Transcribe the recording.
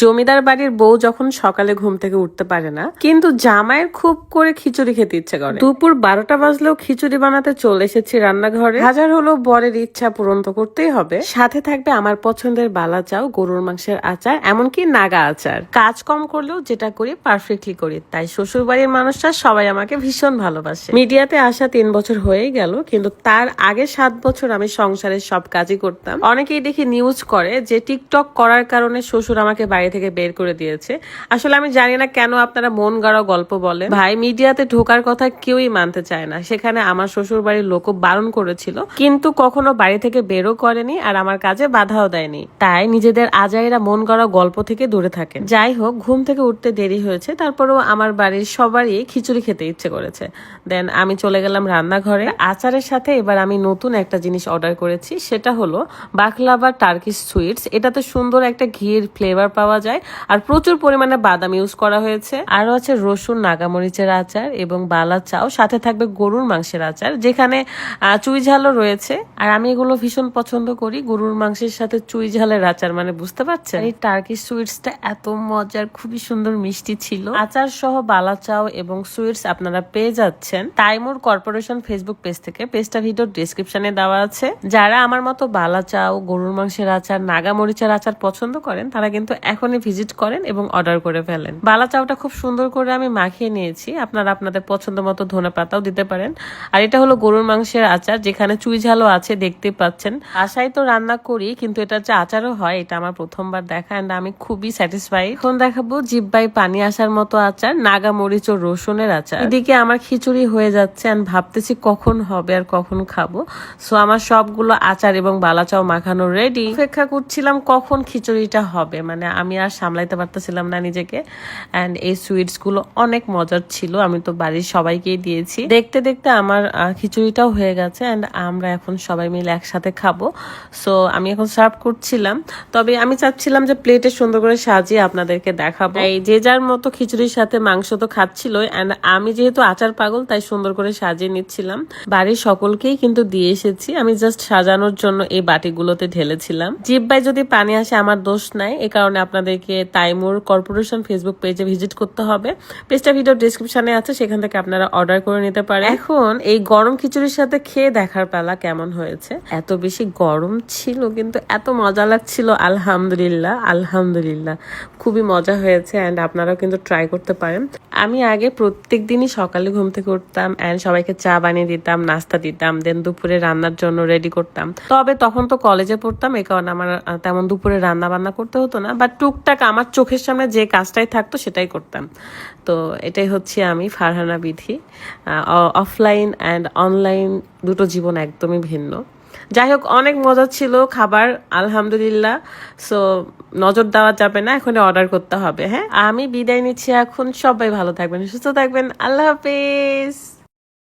জমিদার বাড়ির বউ যখন সকালে ঘুম থেকে উঠতে পারে না, কিন্তু জামাইয়ের খুব করে খিচুড়ি খেতে ইচ্ছে করে। দুপুর বারোটা বাজলেও খিচুড়ি বানাতে চলে এসেছি রান্নাঘরে। হাজার হলো বরের ইচ্ছা পূরণ তো করতেই হবে। সাথে থাকবে আমার পছন্দের বালা চাও গরুর মাংসের আচার, এমনকি নাগা আচার। কাজ কম করলেও যেটা করি পারফেক্টলি করি। তাই শ্বশুর বাড়ির মানুষরা সবাই আমাকে ভীষণ ভালোবাসে। মিডিয়াতে আসা তিন বছর হয়েই গেল, কিন্তু তার আগে সাত বছর আমি সংসারের সব কাজই করতাম। অনেকেই দেখি নিউজ করে যে টিকটক করার কারণে শ্বশুর আমাকে বাড়ি থেকে বের করে দিয়েছে। আসলে আমি জানি না কেন আপনারা মন গড়া গল্প বলে ভাই, মিডিয়াতে ঢোকার কথা কেউই মানতে চায় না। সেখানে আমার শ্বশুর বাড়ির লোকও বারণ করেছিল। কিন্তু কখনো বাড়ি থেকে বেরও করেনি আর আমার কাজে বাধাও দেয়নি। তাই নিজেদের আজাইরা মন গড়া গল্প থেকে দূরে থাকে যাই হোক, ঘুম থেকে উঠতে দেরি হয়েছে। তারপরেও আমার বাড়ির সবারই খিচুড়ি খেতে ইচ্ছে করেছে। দেন আমি চলে গেলাম রান্নাঘরে। আচারের সাথে এবার আমি নতুন একটা জিনিস অর্ডার করেছি। সেটা হলো বাকলাবা টার্কিশ সুইটস। এটাতে সুন্দর একটা ঘির ফ্লেভার পাওয়া যায়। আর প্রচুর পরিমাণে বাদাম ইউজ করা হয়েছে। আরও আছে রসুন নাগামরিচের আচার এবং বালা চাও। সাথে থাকবে গরুর মাংসের আচার যেখানে চুই ঝালও রয়েছে। আর আমি এগুলো ভীষণ পছন্দ করি। গরুর মাংসের সাথে চুই ঝালের আচার মানে বুঝতে পারছেন? এই টার্কিশ সুইটসটা এত মজার খুবই সুন্দর মিষ্টি ছিল। আচার সহ বালা চাও এবং সুইটস আপনারা পেয়ে যাচ্ছেন তাইমুর কর্পোরেশন ফেসবুক পেজ থেকে। পেজটা ভিডিও ডিসক্রিপশনে দেওয়া আছে। যারা আমার মতো বালা চাও গরুর মাংসের আচার নাগা মরিচের আচার পছন্দ করেন তারা কিন্তু এখনই ভিজিট করেন এবং অর্ডার করে ফেলেন। বালা চাউটা খুব সুন্দর করে আমি মাখিয়ে নিয়েছি। আপনারা আপনাদের পছন্দ মতো ধনে পাতাও দিতে পারেন। আর এটা হলো গরুর মাংসের আচার, যেখানে চুই ঝালও আছে, দেখতে পাচ্ছেন। আশাই তো রান্না করি, কিন্তু এটা যে আচারও হয়, এটা আমার প্রথমবার দেখা এন্ড আমি খুবই স্যাটিসফাই এখন দেখাবো জিব্বাই পানি আসার মতো আচার, নাগা মরিচ ও রসুনের আচার। এদিকে আমার খিচুড়ি হয়ে যাচ্ছে and ভাবতেছি কখন হবে আর কখন খাব। সো আমার সবগুলো আচার এবং বালা বালাচাও মাখানো রেডি অপেক্ষা করছিলাম কখন খিচুড়িটা হবে মানে আমি আর সামলাইতে পারতেছিলাম না নিজেকে। অ্যান্ড এই সুইটসগুলো অনেক মজার ছিল, আমি তো বাড়ির সবাইকেই দিয়েছি। দেখতে দেখতে আমার খিচুড়িটাও হয়ে গেছে অ্যান্ড আমরা এখন সবাই মিলে একসাথে খাব। সো আমি এখন সার্ভ করছিলাম। তবে আমি চাচ্ছিলাম যে প্লেটে সুন্দর করে সাজিয়ে আপনাদেরকে দেখাবো। এই যে যার মতো খিচুড়ির সাথে মাংস তো খাচ্ছিল অ্যান্ড আমি যেহেতু আচার পাগল, তাই সুন্দর করে সাজিয়ে নিচ্ছিলাম। বাড়ির সকলকেই কিন্তু দিয়ে এসেছি। আমি জাস্ট সাজানোর জন্য এই বাটিগুলোতে ঢেলেছিলাম। জিব্বায় যদি পানি আসে, আমার দোষ নাই। এ কারণে আপনাদেরকে তাইমুর কর্পোরেশন ফেসবুক পেজে ভিজিট করতে হবে। পেজটা ভিডিও ডিসক্রিপশনে আছে, সেখান থেকে আপনারা অর্ডার করে নিতে পারেন। এখন এই গরম খিচুড়ির সাথে খেয়ে দেখার পালা কেমন হয়েছে? এত বেশি গরম ছিল, কিন্তু এত মজা লাগছিল, আলহামদুলিল্লাহ আলহামদুলিল্লাহ। খুবই মজা হয়েছে অ্যান্ড আপনারাও কিন্তু ট্রাই করতে পারেন। আমি আগে প্রত্যেক দিনই সকালে ঘুম থেকে উঠতাম অ্যান্ড সবাইকে চা বানিয়ে দিতাম, নাস্তা দিতাম দেন দুপুরে রান্নার জন্য রেডি করতাম। তবে তখন তো কলেজে পড়তাম এই কারণে আমার তেমন দুপুরে রান্না বান্না করতে হতো না বাট টুকটাক আমার চোখের সামনে যে কাজটাই থাকতো সেটাই করতাম। তো এটাই হচ্ছে আমি, ফারহানা বিধি। অফলাইন অ্যান্ড অনলাইন দুটো জীবন একদমই ভিন্ন। যাই হোক, অনেক মজা ছিল খাবার, আলহামদুলিল্লাহ। সো নজর দেওয়া যাবে না এখন অর্ডার করতে হবে হ্যাঁ? আমি বিদায় নিচ্ছি এখন। সবাই ভালো থাকবেন, সুস্থ থাকবেন। আল্লাহ হাফেজ!